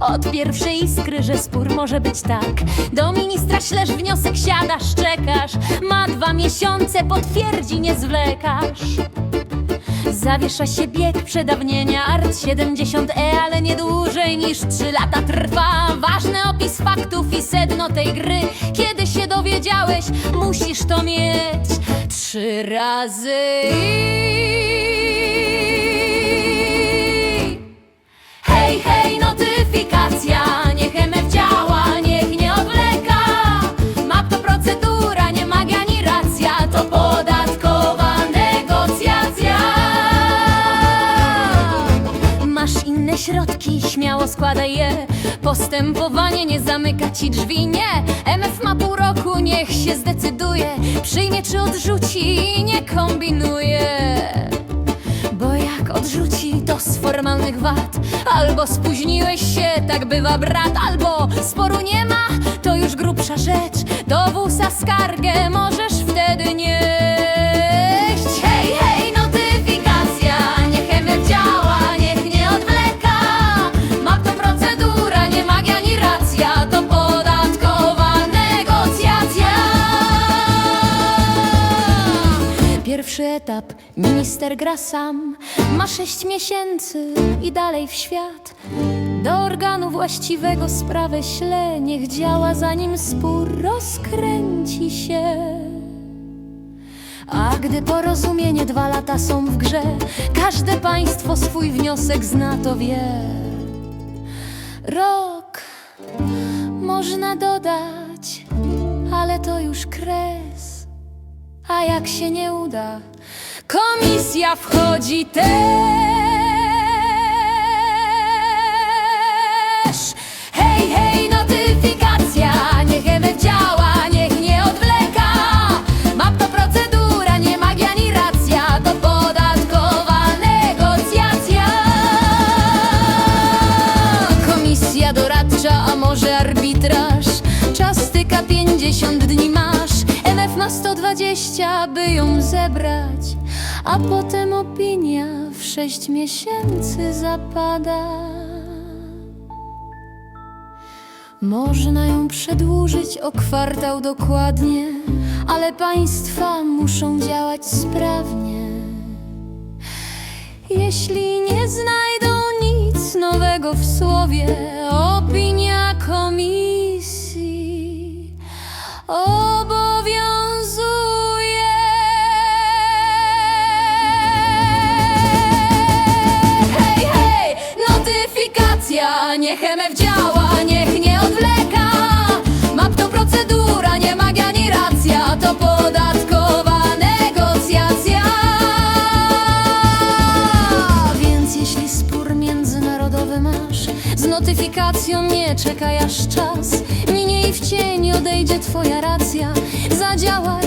Od pierwszej iskry, że spór może być tak. Do ministra ślesz wniosek, siadasz, czekasz. Ma dwa miesiące, potwierdzi, nie zwlekasz. Zawiesza się bieg przedawnienia Art 70E, ale nie dłużej niż 3 lata trwa. Ważny opis faktów i sedno tej gry. Kiedy się dowiedziałeś, musisz to mieć Trzy razy środki, śmiało składaj je. Postępowanie nie zamyka ci drzwi, nie. MF ma pół roku, niech się zdecyduje. Przyjmie czy odrzuci, nie kombinuje. Bo jak odrzuci to z formalnych wad. Albo spóźniłeś się, tak bywa brat. Albo sporu nie ma, to już grubsza rzecz. Do WUSA skargę możesz Pierwszy etap, minister gra sam Ma sześć miesięcy i dalej w świat. Do organu właściwego sprawę śle Niech działa zanim spór rozkręci się. A gdy porozumienie dwa lata są w grze Każde państwo swój wniosek zna, to wie. Rok można dodać, ale to już kres a jak się nie uda, komisja wchodzi też. Hej, hej, notyfikacja, niech MF działa, niech nie odwleka. Map to procedura, nie magia ani racja, to podatkowa negocjacja. Komisja doradcza, a może arbitraż Czas styka 50 dni ma 120, by ją zebrać A potem opinia w 6 miesięcy zapada. Można ją przedłużyć o kwartał dokładnie Ale państwa muszą działać sprawnie. Jeśli nie znajdą nic nowego w słowie, opinia komisji z notyfikacją nie czekaj aż czas minie i w cień odejdzie twoja racja. Zadziałaj